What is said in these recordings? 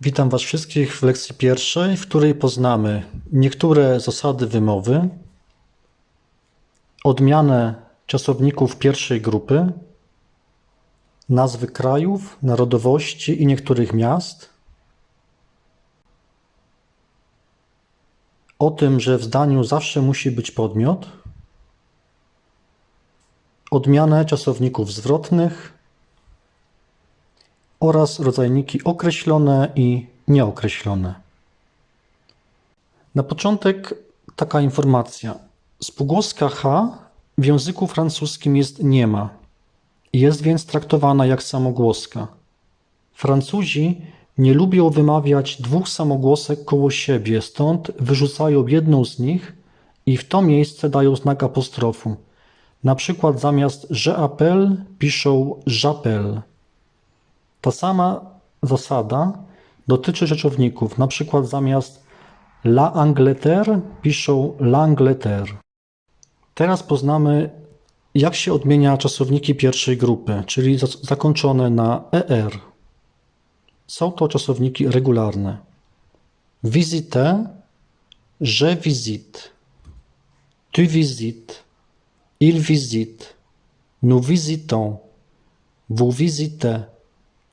Witam Was wszystkich w lekcji pierwszej, w której poznamy niektóre zasady wymowy, odmianę czasowników pierwszej grupy, nazwy krajów, narodowości i niektórych miast, o tym, że w zdaniu zawsze musi być podmiot, odmianę czasowników zwrotnych, oraz rodzajniki określone i nieokreślone. Na początek taka informacja. Spółgłoska H w języku francuskim jest niema. Jest więc traktowana jak samogłoska. Francuzi nie lubią wymawiać dwóch samogłosek koło siebie, stąd wyrzucają jedną z nich i w to miejsce dają znak apostrofu. Na przykład zamiast je appelle piszą j'appelle. Ta sama zasada dotyczy rzeczowników. Na przykład zamiast la Angleterre piszą l'Angleterre. Teraz poznamy, jak się odmienia czasowniki pierwszej grupy, czyli za- zakończone na er. Są to czasowniki regularne. Visiter, je visite, tu visites, il visite, nous visitons, vous visitez,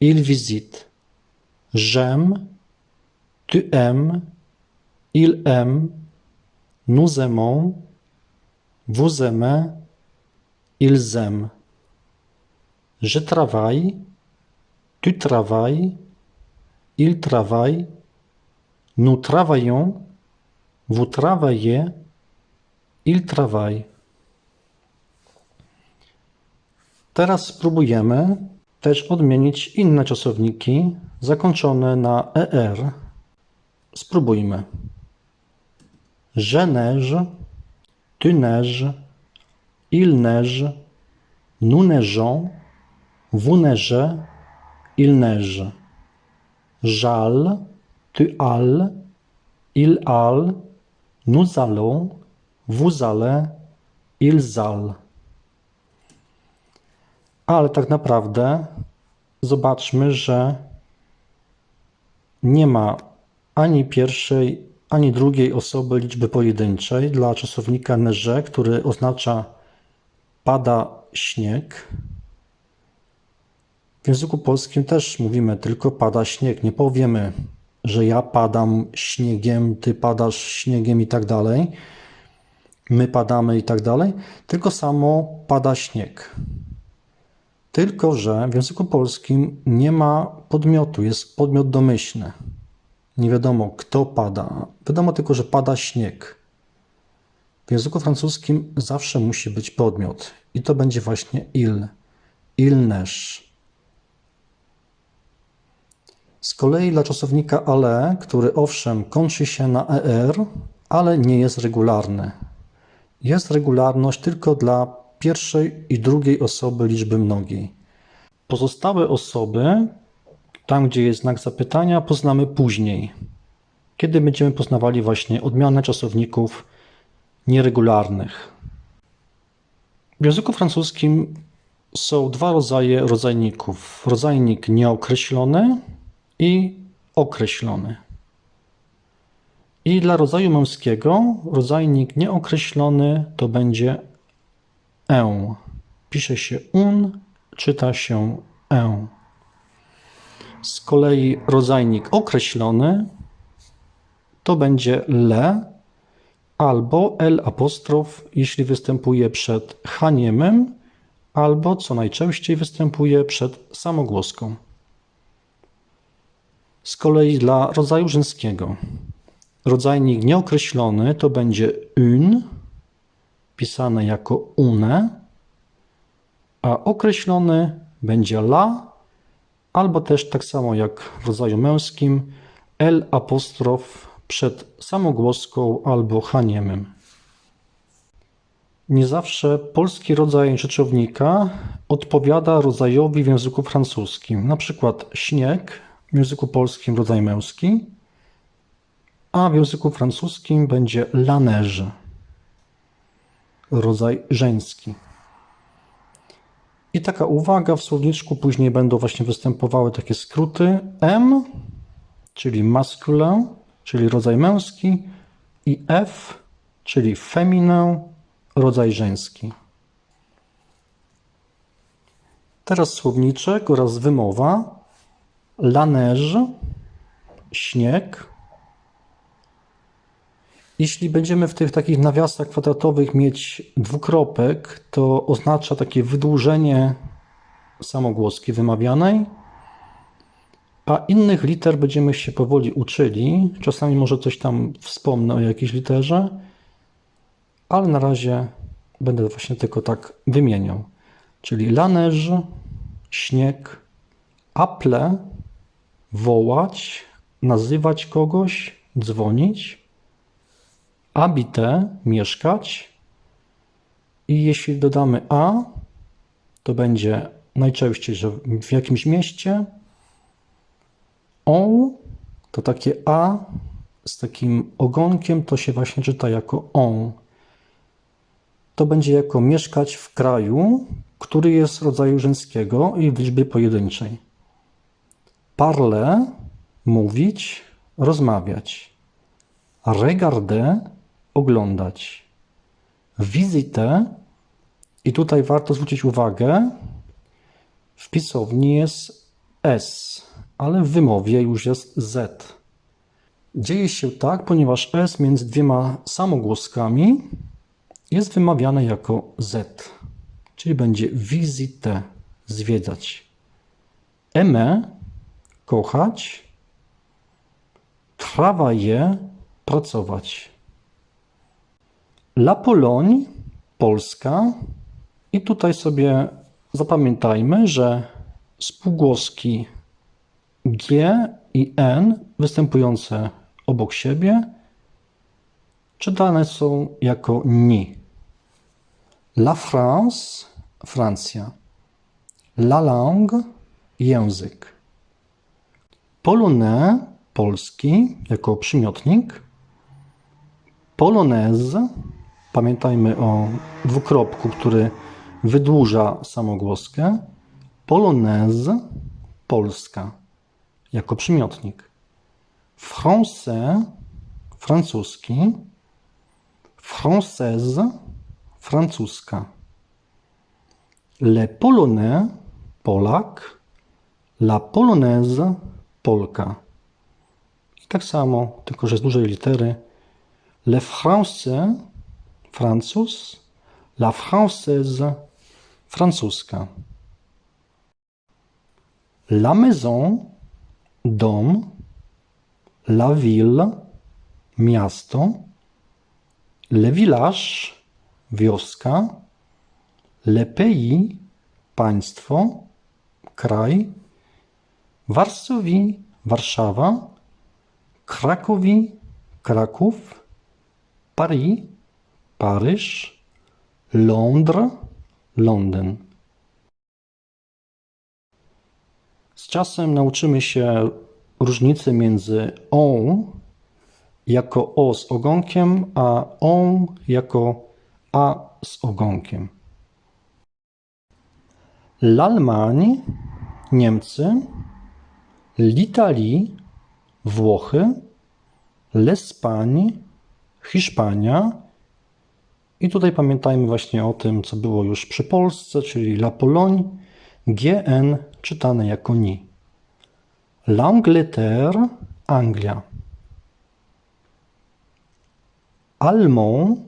il visite. J'aime, tu aimes, il aime, nous aimons, vous aimez, ils aiment. Je travaille, tu travailles, il travaille, nous travaillons, vous travaillez, il travaille. Teraz spróbujemy też odmienić inne czasowniki zakończone na er. Spróbujmy. Je neige, tu neiges, il neige, nous neigeons, vous neigez, il neige. J'alle, tu alles, il alle, nous allons, vous allez, ils allent. Ale tak naprawdę zobaczmy, że nie ma ani pierwszej, ani drugiej osoby liczby pojedynczej dla czasownika neige, który oznacza pada śnieg. W języku polskim też mówimy tylko pada śnieg. Nie powiemy, że ja padam śniegiem, ty padasz śniegiem i tak dalej. My padamy i tak dalej, tylko samo pada śnieg. Tylko, że w języku polskim nie ma podmiotu, jest podmiot domyślny. Nie wiadomo, kto pada. Wiadomo tylko, że pada śnieg. W języku francuskim zawsze musi być podmiot. I to będzie właśnie il. Il neige. Z kolei dla czasownika ale, który owszem kończy się na er, ale nie jest regularny. Jest regularność tylko dla pierwszej i drugiej osoby liczby mnogiej. Pozostałe osoby, tam gdzie jest znak zapytania, poznamy później, kiedy będziemy poznawali właśnie odmianę czasowników nieregularnych. W języku francuskim są dwa rodzaje rodzajników: rodzajnik nieokreślony i określony. I dla rodzaju męskiego rodzajnik nieokreślony to będzie e. Pisze się un, czyta się e. Z kolei rodzajnik określony to będzie le albo l apostrof, jeśli występuje przed haniemem, albo co najczęściej występuje przed samogłoską. Z kolei dla rodzaju rzymskiego rodzajnik nieokreślony to będzie une, pisane jako une, a określony będzie la, albo też tak samo jak w rodzaju męskim l apostrof przed samogłoską albo haniemem. Nie zawsze polski rodzaj rzeczownika odpowiada rodzajowi w języku francuskim. Na przykład śnieg w języku polskim rodzaj męski, a w języku francuskim będzie la neige rodzaj żeński. I taka uwaga, w słowniczku później będą właśnie występowały takie skróty M, czyli masculin, czyli rodzaj męski, i F, czyli féminin, rodzaj żeński. Teraz słowniczek oraz wymowa. La neige, śnieg. Jeśli będziemy w tych takich nawiasach kwadratowych mieć dwukropek, to oznacza takie wydłużenie samogłoski wymawianej, a innych liter będziemy się powoli uczyli. Czasami może coś tam wspomnę o jakiejś literze, ale na razie będę właśnie tylko tak wymieniał. Czyli la neige, śnieg, apple, wołać, nazywać kogoś, dzwonić, habiter, mieszkać. I jeśli dodamy a, to będzie najczęściej, że w jakimś mieście. On to takie a z takim ogonkiem, to się właśnie czyta jako on. To będzie jako mieszkać w kraju, który jest rodzaju żeńskiego i w liczbie pojedynczej. Parle mówić, rozmawiać. Regarder oglądać. Visite i tutaj warto zwrócić uwagę, w pisowni jest S, ale w wymowie już jest Z. Dzieje się tak, ponieważ S między dwiema samogłoskami jest wymawiane jako Z, czyli będzie visite, zwiedzać. Aimé, kochać. Travailler, pracować. La Pologne, Polska. I tutaj sobie zapamiętajmy, że spółgłoski G i N występujące obok siebie czytane są jako ni. La France, Francja. La langue, język. Polonais, polski, jako przymiotnik. Polonaise, pamiętajmy o dwukropku, który wydłuża samogłoskę. Polonaise, polska, jako przymiotnik. Français, francuski. Française, francuska. Le Polonais, Polak. La Polonaise, Polka. I tak samo, tylko że z dużej litery. Le Français, Francuz. La Française, francuska. La maison, dom. La ville, miasto. Le village, wioska. Le pays, państwo, kraj. Varsovie, Warszawa. Krakowi, Kraków. Paris, Paryż. Londres, Londyn. Z czasem nauczymy się różnicy między on jako o z ogonkiem, a on jako a z ogonkiem. L'Allemagne, Niemcy, l'Italie, Włochy, l'Espagne, Hiszpania. I tutaj pamiętajmy właśnie o tym, co było już przy Polsce, czyli La Pologne, GN czytane jako ni. L'Angleterre, Anglia. Allemand,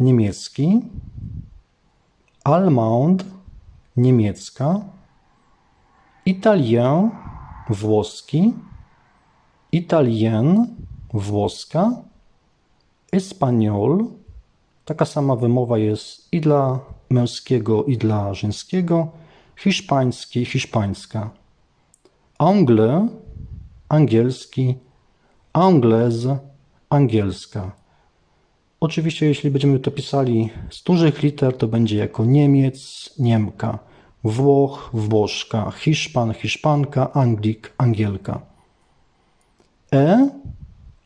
niemiecki. Allemande, niemiecka. Italien, włoski. Italien, włoska. Espanol, taka sama wymowa jest i dla męskiego, i dla żeńskiego. Hiszpański, hiszpańska. Angle, angielski. Anglaise, angielska. Oczywiście, jeśli będziemy to pisali z dużych liter, to będzie jako Niemiec, Niemka, Włoch, Włoszka, Hiszpan, Hiszpanka, Anglik, Angielka. E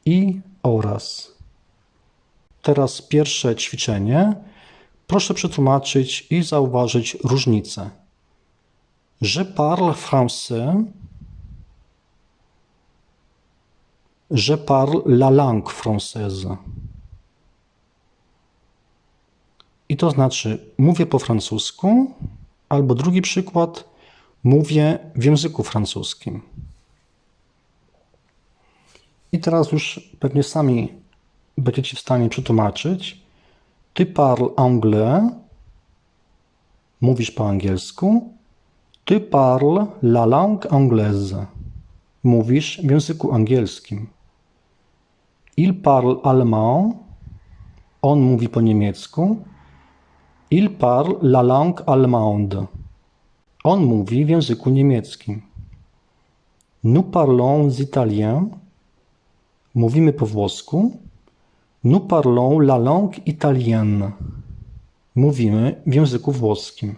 i oraz. Teraz pierwsze ćwiczenie. Proszę przetłumaczyć i zauważyć różnicę. Je parle français. Je parle la langue française. I to znaczy mówię po francusku, albo drugi przykład mówię w języku francuskim. I teraz już pewnie sami będziecie w stanie przetłumaczyć. Ty parles anglais, mówisz po angielsku. Ty parles la langue anglaise, mówisz w języku angielskim. Il parle allemand, on mówi po niemiecku. Il parle la langue allemande, on mówi w języku niemieckim. Nous parlons italien, mówimy po włosku. Nous parlons la langue italienne. Mówimy w języku włoskim.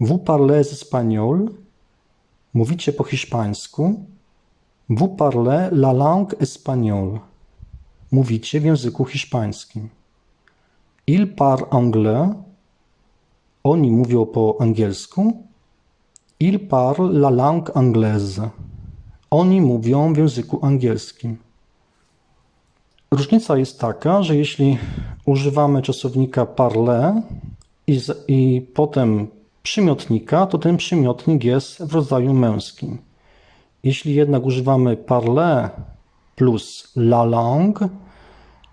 Vous parlez espagnol. Mówicie po hiszpańsku. Vous parlez la langue espagnole. Mówicie w języku hiszpańskim. Il parle anglais. Oni mówią po angielsku. Il parle la langue anglaise. Oni mówią w języku angielskim. Różnica jest taka, że jeśli używamy czasownika parler i, z, i potem przymiotnika, to ten przymiotnik jest w rodzaju męskim. Jeśli jednak używamy parler plus la langue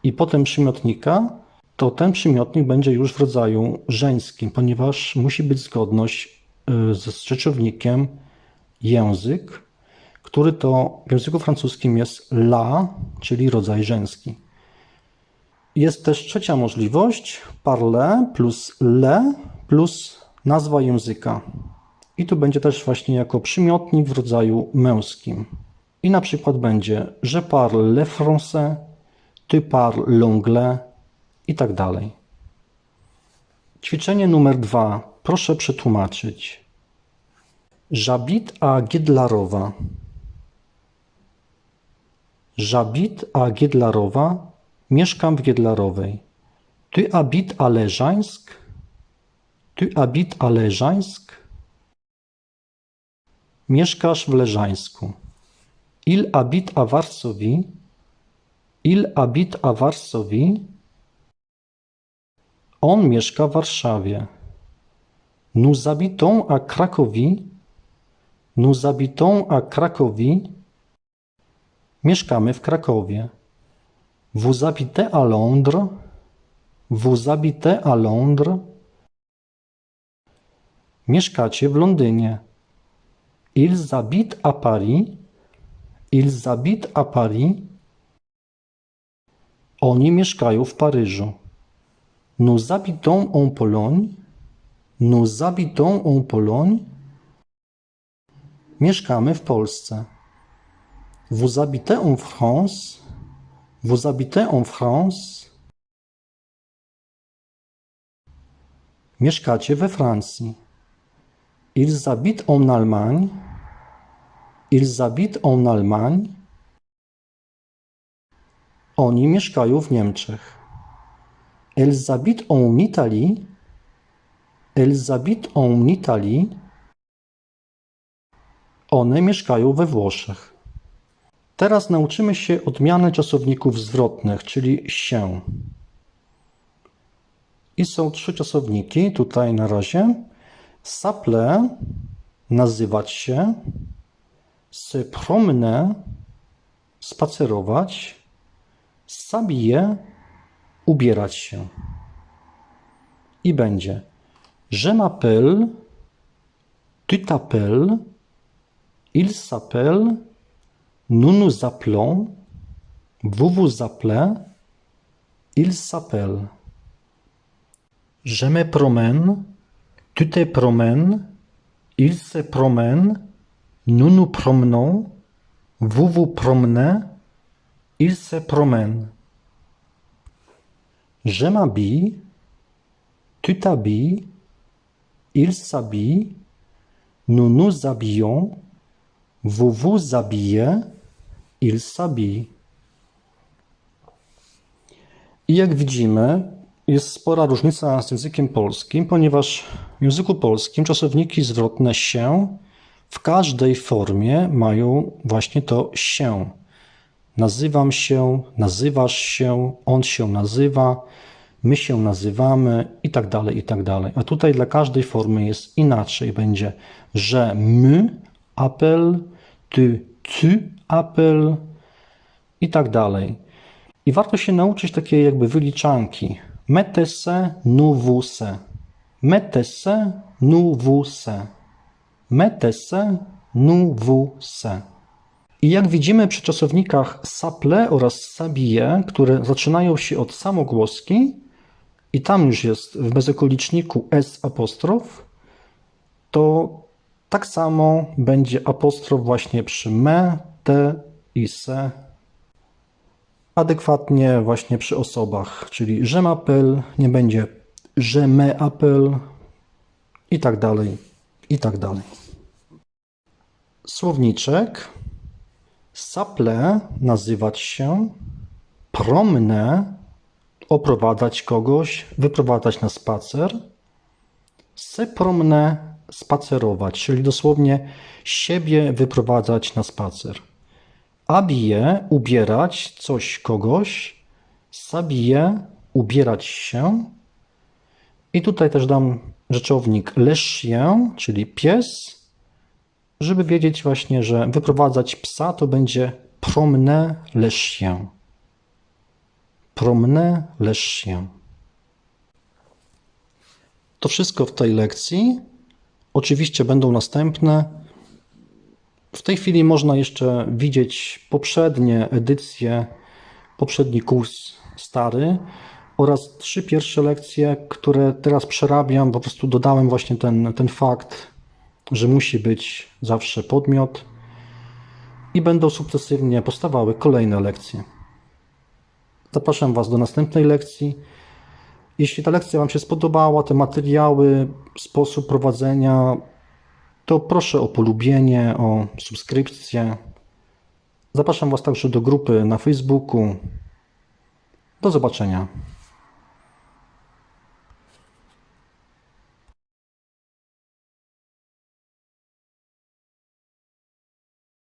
i potem przymiotnika, to ten przymiotnik będzie już w rodzaju żeńskim, ponieważ musi być zgodność y, ze rzeczownikiem język, który to w języku francuskim jest la, czyli rodzaj żeński. Jest też trzecia możliwość, parle plus le plus nazwa języka. I tu będzie też właśnie jako przymiotnik w rodzaju męskim. I na przykład będzie je parle le français, tu parles l'anglais i tak dalej. Ćwiczenie numer dwa. Proszę przetłumaczyć. J'habite à Giedlarowa. J'habite à Giedlarowa. Mieszkam w Giedlarowej. Tu habites à Leżańsk? Tu habites à Leżańsk? Mieszkasz w Leżańsku. Il habite à Varsovie. Il habite à Varsovie. On mieszka w Warszawie. Nous habitons à Cracovie. Nous habitons à Cracovie. Mieszkamy w Krakowie. Vous habitez à Londres. Vous habitez à Londres. Mieszkacie w Londynie. Ils habitent à Paris. Ils habitent à Paris. Oni mieszkają w Paryżu. Nous habitons en Pologne. Nous habitons en Pologne. Mieszkamy w Polsce. Vous habitez en France. Vous habitez en France. Mieszkacie we Francji. Ils habitent en Allemagne. Ils habitent en Allemagne. Oni mieszkają w Niemczech. Elles habitent en Italie. Elles habitent en Italie. One mieszkają we Włoszech. Teraz nauczymy się odmiany czasowników zwrotnych, czyli się. I są trzy czasowniki tutaj na razie. Saple nazywać się, se promener spacerować, sabije ubierać się. I będzie Je m'appelle, tu t'appelles, il s'appelle, nous nous appelons, vous vous appelez, il s'appelle. Je me promène, tu te promènes, il se promène, nous nous promenons, vous vous promenez, il se promène. Je m'habille, tu t'habilles, il s'habille, nous nous habillons, vous vous habillez, il s'habille. I jak widzimy, jest spora różnica z językiem polskim, ponieważ w języku polskim czasowniki zwrotne się w każdej formie mają właśnie to się. nazywam się, nazywasz się, on się nazywa, my się nazywamy i tak dalej, i tak dalej. A tutaj dla każdej formy jest inaczej. Będzie, że my appel, ty, tu appel i tak dalej. I warto się nauczyć takiej jakby wyliczanki. Metese, nuwuse. Metese, nuwuse. Metese, nuwuse. I jak widzimy przy czasownikach saple oraz sabije, które zaczynają się od samogłoski, i tam już jest w bezokoliczniku s apostrof, to tak samo będzie apostrof właśnie przy me, te i se, adekwatnie właśnie przy osobach, czyli że m'appelle nie będzie że me appelle i tak dalej, i tak dalej. Słowniczek. Saple nazywać się, promne oprowadzać kogoś, wyprowadzać na spacer, sepromne spacerować, czyli dosłownie siebie wyprowadzać na spacer. Abije ubierać coś kogoś, sabije ubierać się. I tutaj też dam rzeczownik leszję, czyli pies, żeby wiedzieć właśnie, że wyprowadzać psa to będzie promne leszję. Promne leszję. To wszystko w tej lekcji. Oczywiście będą następne. W tej chwili można jeszcze widzieć poprzednie edycje, poprzedni kurs stary oraz trzy pierwsze lekcje, które teraz przerabiam. Po prostu dodałem właśnie ten, ten fakt, że musi być zawsze podmiot i będą sukcesywnie powstawały kolejne lekcje. Zapraszam Was do następnej lekcji. Jeśli ta lekcja Wam się spodobała, te materiały, sposób prowadzenia, to proszę o polubienie, o subskrypcję. Zapraszam Was także do grupy na Facebooku. Do zobaczenia.